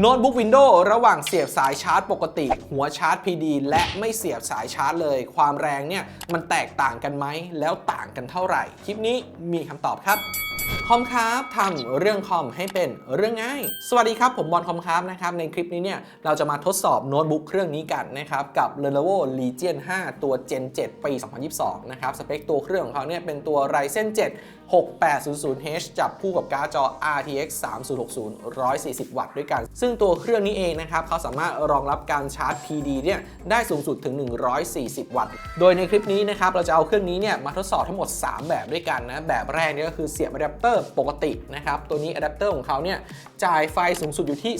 โน้ตบุ๊กวินโดว์ระหว่างเสียบสายชาร์จปกติ หัวชาร์จ PD และไม่เสียบสายชาร์จเลย ความแรงเนี่ยมันแตกต่างกันไหมแล้วต่างกันเท่าไหร่ คลิปนี้มีคำตอบครับ คอมครับทำเรื่องคอมให้เป็นเรื่องง่าย สวัสดีครับ ผมบอลคอมครับนะครับ ในคลิปนี้เนี่ยเราจะมาทดสอบโน้ตบุ๊กเครื่องนี้กันนะครับ กับ Lenovo Legion 5 ตัว Gen 7 ปี 2022 นะครับ สเปคตัวเครื่องของเขาเนี่ยเป็นตัว Ryzen 7 6800H จับคู่กับการ์ดจอ RTX 3060 140 วัตต์ด้วยกัน ซึ่งตัวเครื่องนี้เองนะครับเขาสามารถรองรับการชาร์จ PD เนี่ยได้สูงสุดถึง 140 วัตต์ โดยในคลิปนี้นะครับเราจะเอาเครื่องนี้เนี่ยมาทดสอบทั้งหมด 3 แบบด้วยกันนะแบบแรกเนี่ยก็คือเสียบอะแดปเตอร์ปกตินะครับ ตัวนี้อะแดปเตอร์ของเขาเนี่ยจ่ายไฟสูงสุดอยู่ที่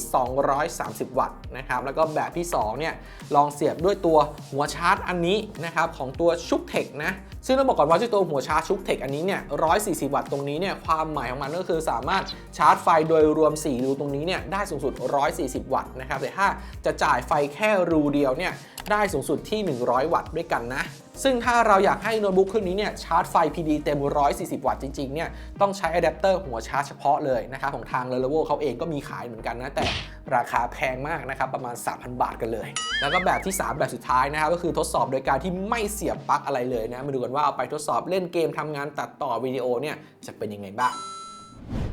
230 วัตต์นะครับ แล้วก็แบบที่ 2 เนี่ย ลองเสียบด้วยตัวหัวชาร์จอันนี้นะครับ ของตัวชุกเทคนะ ซึ่งต้องบอกก่อนว่าที่ตัวหัวชาร์จชุกเทคอันนี้เนี่ย 140 วัตต์ตรงนี้เนี่ย ความหมายของมันก็คือสามารถชาร์จไฟโดยรวม 4 รูตรงนี้เนี่ย ได้สูงสุด 140 วัตต์นะครับ แต่ถ้าจะจ่ายไฟแค่รูเดียวเนี่ย ได้สูงสุดที่ 100 วัตต์ด้วยกันนะ ซึ่งถ้าเราอยากให้โน้ตบุ๊กเครื่องนี้เนี่ยชาร์จไฟ PD เต็ม 140 วัตต์จริงๆเนี่ยต้องใช้อะแดปเตอร์หัวชาร์จเฉพาะเลยนะครับของทาง Lenovo เขาเองก็มีขายเหมือนกันนะ แต่ราคาแพงมากนะครับ ประมาณ 3,000 บาทกันเลย แล้วก็แบบที่ 3 แบบสุดท้ายนะครับ ก็คือทดสอบโดยการที่ไม่เสียบปลั๊กอะไรเลยนะ มาดูกันว่าเอาไปทดสอบเล่นเกมทำงานตัดต่อวิดีโอเนี่ยจะเป็นยังไงบ้าง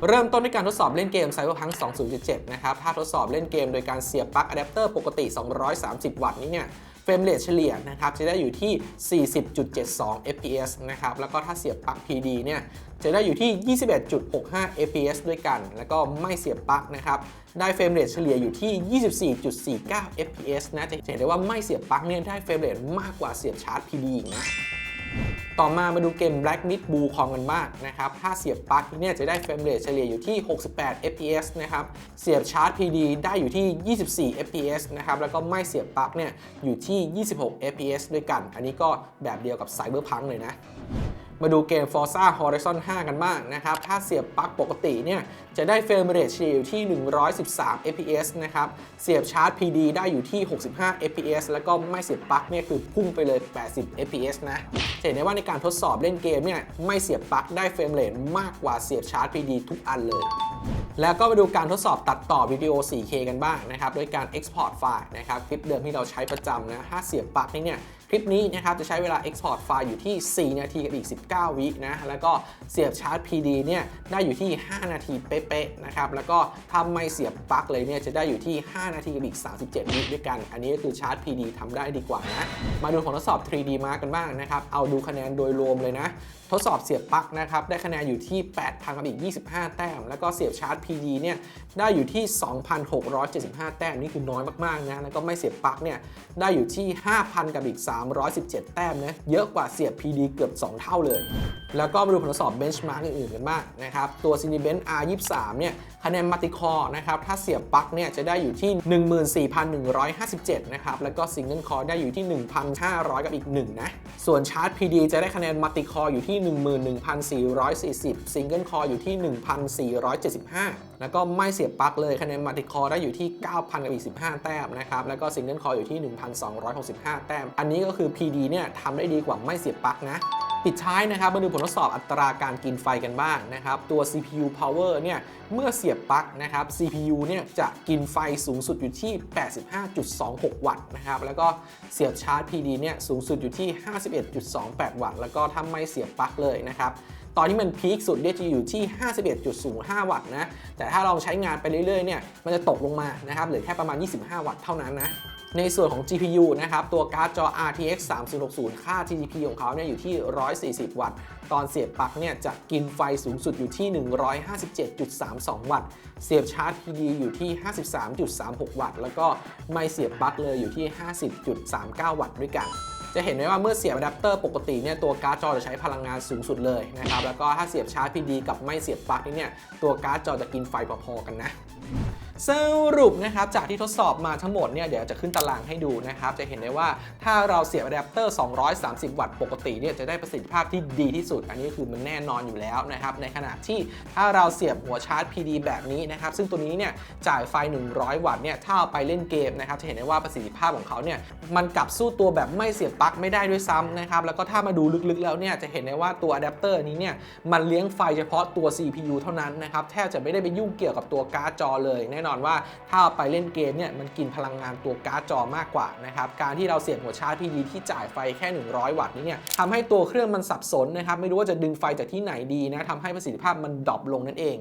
เริ่มต้นด้วยการทดสอบเล่นเกม Cyberpunk 2077 นะครับ ถ้าทดสอบเล่นเกมโดยการเสียบปลั๊กอะแดปเตอร์ปกติ 230 วัตต์นี้เนี่ย เฟรมเรทเฉลี่ยนะครับจะได้อยู่ที่ 40.72 fps นะครับแล้วก็ถ้าเสียบปลั๊ก PD เนี่ยจะได้อยู่ที่ 21.65 fps ด้วยกัน แล้วก็ไม่เสียบปลั๊กนะครับได้เฟรมเรทเฉลี่ยอยู่ที่ 24.49 fps นะจะเห็นได้ว่าไม่เสียบปลั๊กเนี่ยได้เฟรมเรทมากกว่าเสียบชาร์จ PD อีกนะ ต่อมามาดูเกม Black Myth Blue คองกันบ้างนะครับ ถ้าเสียบปลั๊กเนี่ยจะได้เฟรมเรทเฉลี่ยอยู่ที่ 68 fps นะครับ เสียบชาร์จ PD ได้อยู่ที่ 24 fps นะครับ แล้วก็ไม่เสียบปลั๊กเนี่ยอยู่ที่ 26 fps ด้วยกัน อันนี้ก็แบบเดียวกับ Cyberpunk เลยนะ มาดูเกม Forza Horizon 5 กันบ้างนะครับ ถ้าเสียบปลั๊กปกติเนี่ยจะได้เฟรมเรทเฉลี่ยอยู่ที่ 113 fps นะครับ เสียบชาร์จ PD ได้อยู่ที่ 65 fps แล้วก็ไม่เสียบปลั๊กเนี่ยคือพุ่งไปเลย 80 fps นะเห็นได้ว่าในการทดสอบเล่นเกมเนี่ยไม่เสียบปลั๊กได้เฟรมเรทมากกว่าเสียบชาร์จ PD ทุกอันเลย แล้วก็มาดูการทดสอบตัดต่อวิดีโอ 4K กันบ้างนะครับด้วยการ Export ไฟล์นะครับคลิปเดิมที่เราใช้ประจำนะถ้าเสียบปลั๊กนี่เนี่ย คลิปนี้นะครับจะใช้เวลา Export ไฟล์อยู่ที่ 4 นาทีกับอีก 19 วินะ แล้วก็เสียบชาร์จ PD เนี่ยได้อยู่ที่ 5 นาทีเป๊ะๆนะครับ แล้วก็ถ้าไม่เสียบปลั๊กเลยเนี่ยจะได้อยู่ที่ 5 นาทีกับอีก 37 วิด้วยกัน อันนี้ก็คือชาร์จ PD ทำได้ดีกว่านะ มาดูผลทดสอบ 3D Mark กันบ้างนะครับ เอาดูคะแนนโดยรวมเลยนะ ทดสอบเสียบปลั๊กนะครับได้คะแนนอยู่ที่ 8,000กับอีก 25 แต้ม แล้วก็เสียบชาร์จ PD เนี่ยได้อยู่ที่ 2,675 แต้มนี่คือน้อยมากๆนะ แล้วก็ไม่เสียบปลั๊กเนี่ยได้อยู่ที่ 5,000กับอีก317 แต้มนะ เยอะกว่าเสียบ PD เกือบ 2 เท่าเลย แล้วก็มาดูผลทดสอบ benchmark อื่นๆกันบ้างนะครับ ตัว Cinebench R23 เนี่ยคะแนนมัติคอร์นะครับ ถ้าเสียบปลั๊กเนี่ยจะได้อยู่ที่ 14,157 นะครับ แล้วก็ซิงเกิลคอร์ได้อยู่ที่ 1,500 กับอีก 1 นะ ส่วนชาร์จ PD จะได้คะแนนมัติคอร์อยู่ที่ 11,440 ซิงเกิลคอร์อยู่ที่ 1,475 แล้วก็ไม่เสียบปลั๊กเลยคะแนนมัติคอร์ได้อยู่ที่ 9,000 กับอีก 15 แต้มนะครับ แล้วก็ซิงเกิลคอร์อยู่ที่ 1,265 แต้ม อันนี้ก็คือ PD เนี่ยทำได้ดีกว่าไม่เสียบปลั๊กนะ ปิดท้ายนะครับมาดูผลทดสอบอัตราการกินไฟกันบ้างนะครับ ตัว CPU power เนี่ยเมื่อเสียบปลั๊กนะครับ CPU เนี่ยจะกินไฟสูงสุดอยู่ที่ 85.26 วัตต์นะครับ แล้วก็เสียบชาร์จ PD เนี่ยสูงสุดอยู่ที่ 51.28 วัตต์ แล้วก็ถ้าไม่เสียบปลั๊กเลยนะครับตอนที่มันพีคสุดเนี่ยจะอยู่ที่ 51.05 วัตต์นะ แต่ถ้าลองใช้งานไปเรื่อยๆ เนี่ย มันจะตกลงมานะครับ เหลือแค่ประมาณ 25 วัตต์เท่านั้นนะ ในส่วนของ GPU นะครับตัวการ์ดจอ RTX 3060 ค่า TDP ของเขาเนี่ยอยู่ที่ 140 วัตต์ ตอนเสียบปลั๊กเนี่ยจะกินไฟสูงสุดอยู่ที่ 157.32 วัตต์ เสียบชาร์จ PD อยู่ที่ 53.36 วัตต์ แล้วก็ไม่เสียบปลั๊กเลยอยู่ที่ 50.39 วัตต์ด้วยกันจะเห็นได้ว่าเมื่อเสียบอะแดปเตอร์ปกติเนี่ยตัวการ์ดจอจะใช้พลังงานสูงสุดเลยนะครับแล้วก็ถ้าเสียบชาร์จ PD กับไม่เสียบปลั๊กนี่เนี่ยตัวการ์ดจอจะกินไฟพอๆกันนะ สรุปนะครับจากที่ทดสอบมาทั้งหมดเนี่ยเดี๋ยวจะขึ้นตารางให้ดูนะครับจะเห็นได้ว่าถ้าเราเสียบอะแดปเตอร์ 230 วัตต์ปกติเนี่ยจะได้ประสิทธิภาพที่ดีที่สุด อันนี้คือมันแน่นอนอยู่แล้วนะครับในขณะที่ถ้าเราเสียบหัวชาร์จ PD แบบนี้นะครับซึ่งตัวนี้เนี่ยจ่ายไฟ 100 วัตต์เนี่ยถ้าเอาไปเล่นเกมนะครับจะเห็นได้ว่าประสิทธิภาพของเขาเนี่ยมันกลับสู้ตัวแบบไม่เสียบปลั๊กไม่ได้ด้วยซ้ำนะครับแล้วก็ถ้ามาดูลึกๆแล้วเนี่ยจะเห็นได้ว่าตัวอะแดปเตอร์นี้เนี่ยมันเลี้ยงไฟเฉพาะตัว CPU เท่านั้นนะครับแทบจะไม่ได้ไปยุ่งเกี่ยวกับตัวการ์ดจอเลยแน่น่นอนว่าถ้าเอาไปเล่นเกมเนี่ยมันกินพลังงานตัวการ์ดจอมากกว่านะครับการที่เราเสียบหัวชาร์จ PD ที่จ่ายไฟแค่ 100 วัตต์นี้เนี่ยทำให้ตัวเครื่องมันสับสนนะครับไม่รู้ว่าจะดึงไฟจากที่ไหนดีนะทำให้ประสิทธิภาพมันดรอปลงนั่นเอง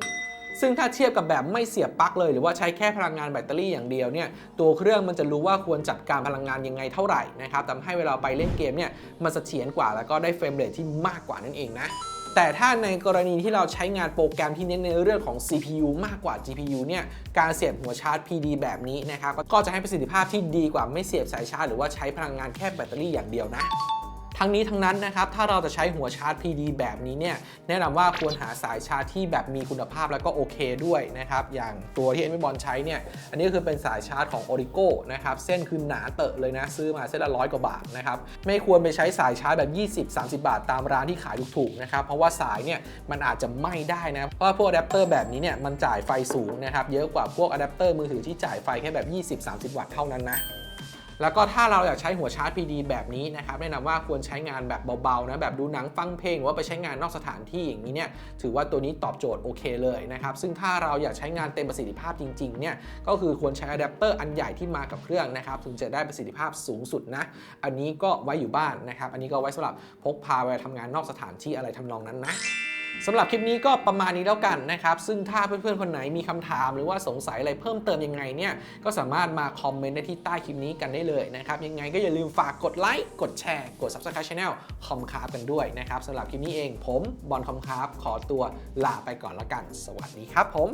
ซึ่งถ้าเทียบกับแบบไม่เสียบปลั๊กเลยหรือว่าใช้แค่พลังงานแบตเตอรี่อย่างเดียวเนี่ยตัวเครื่องมันจะรู้ว่าควรจัดการพลังงานยังไงเท่าไหร่นะครับทำให้เวลาไปเล่นเกมเนี่ยมันเสถียรกว่าแล้วก็ได้เฟรมเรทที่มากกว่านั่นเองนะ แต่ถ้าในกรณีที่เราใช้งานโปรแกรมที่เน้นในเรื่องของ CPU มากกว่า GPU เนี่ย การเสียบหัวชาร์จ PD แบบนี้นะครับ ก็จะให้ประสิทธิภาพที่ดีกว่าไม่เสียบสายชาร์จหรือว่าใช้พลังงานแค่แบตเตอรี่อย่างเดียวนะ ทั้งนี้ทั้งนั้นนะครับถ้าเราจะใช้หัวชาร์จ PD แบบนี้เนี่ยแนะนำว่าควรหาสายชาร์จที่แบบมีคุณภาพแล้วก็โอเคด้วยนะครับอย่างตัวที่เอ็มบอลใช้เนี่ยอันนี้ก็คือเป็นสายชาร์จของ Orico นะครับเส้นคือหนาเตอะเลยนะซื้อมาเส้นละร้อยกว่าบาทนะครับไม่ควรไปใช้สายชาร์จแบบ 20-30 บาท ตามร้านที่ขายถูกๆนะครับเพราะว่าสายเนี่ยมันอาจจะไหม้ได้นะเพราะว่าพวกอะแดปเตอร์แบบนี้เนี่ยมันจ่ายไฟสูงนะครับเยอะกว่าพวกอะแดปเตอร์มือถือที่จ่ายไฟแค่แบบ 20-30 วัตต์เท่านั้นนะ แล้วก็ถ้าเราอยากใช้หัวชาร์จ PD แบบนี้นะครับแนะนำว่าควรใช้งานแบบเบาๆนะแบบดูหนังฟังเพลงหรือว่าไปใช้งานนอกสถานที่อย่างนี้เนี่ยถือว่าตัวนี้ตอบโจทย์โอเคเลยนะครับซึ่งถ้าเราอยากใช้งานเต็มประสิทธิภาพจริงๆเนี่ยก็คือควรใช้อะแดปเตอร์อันใหญ่ที่มากับเครื่องนะครับถึงจะได้ประสิทธิภาพสูงสุดนะอันนี้ก็ไว้อยู่บ้านนะครับอันนี้ก็ไว้สำหรับพกพาไปทำงานนอกสถานที่อะไรทำนองนั้นนะ สำหรับคลิปนี้ก็ประมาณนี้แล้วกันนะครับ ซึ่งถ้าเพื่อนๆคนไหนมีคำถาม หรือว่าสงสัยอะไรเพิ่มเติมยังไงเนี่ย ก็สามารถมาคอมเมนต์ได้ที่ใต้คลิปนี้กันได้เลยนะครับ ยังไงก็อย่าลืมฝากกดไลค์ กดแชร์ กด Subscribe Channel คอมคาร์กันด้วยนะครับสำหรับคลิปนี้เองผมบอลคอมคาร์ขอตัวลาไปก่อนแล้วกัน สวัสดีครับผม